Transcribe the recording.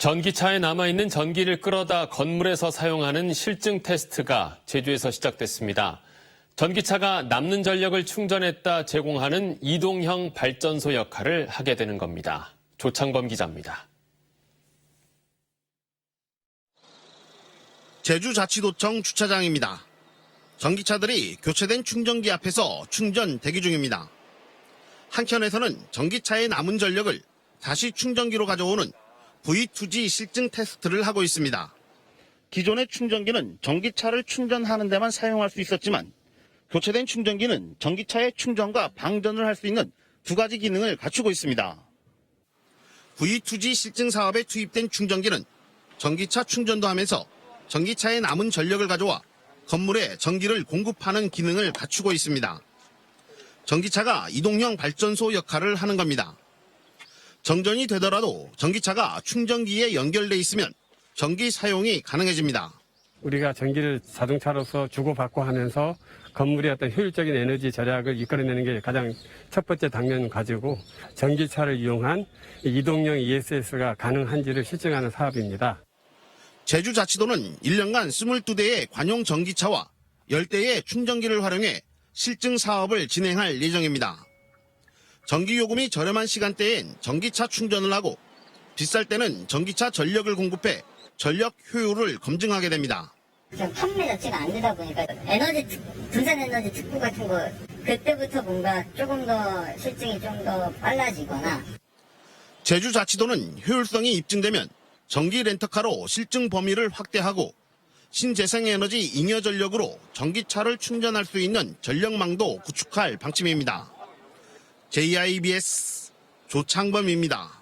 전기차에 남아있는 전기를 끌어다 건물에서 사용하는 실증 테스트가 제주에서 시작됐습니다. 전기차가 남는 전력을 충전했다 제공하는 이동형 발전소 역할을 하게 되는 겁니다. 조창범 기자입니다. 제주자치도청 주차장입니다. 전기차들이 교체된 충전기 앞에서 충전 대기 중입니다. 한켠에서는 전기차의 남은 전력을 다시 충전기로 가져오는 V2G 실증 테스트를 하고 있습니다. 기존의 충전기는 전기차를 충전하는 데만 사용할 수 있었지만 교체된 충전기는 전기차의 충전과 방전을 할 수 있는 두 가지 기능을 갖추고 있습니다. V2G 실증 사업에 투입된 충전기는 전기차 충전도 하면서 전기차의 남은 전력을 가져와 건물에 전기를 공급하는 기능을 갖추고 있습니다. 전기차가 이동형 발전소 역할을 하는 겁니다. 정전이 되더라도 전기차가 충전기에 연결돼 있으면 전기 사용이 가능해집니다. 우리가 전기를 자동차로서 주고받고 하면서 건물의 어떤 효율적인 에너지 절약을 이끌어내는 게 가장 첫 번째 당면 가지고 전기차를 이용한 이동형 ESS가 가능한지를 실증하는 사업입니다. 제주자치도는 1년간 22대의 관용 전기차와 10대의 충전기를 활용해 실증 사업을 진행할 예정입니다. 전기요금이 저렴한 시간대엔 전기차 충전을 하고 비쌀 때는 전기차 전력을 공급해 전력 효율을 검증하게 됩니다. 지금 판매 자체가 안 되다 보니까 에너지 특- 분산 에너지 특구 같은 거 그때부터 뭔가 조금 더 실증이 좀 더 빨라지거나 제주 자치도는 효율성이 입증되면 전기 렌터카로 실증 범위를 확대하고 신재생에너지 잉여 전력으로 전기차를 충전할 수 있는 전력망도 구축할 방침입니다. JIBS 조창범입니다.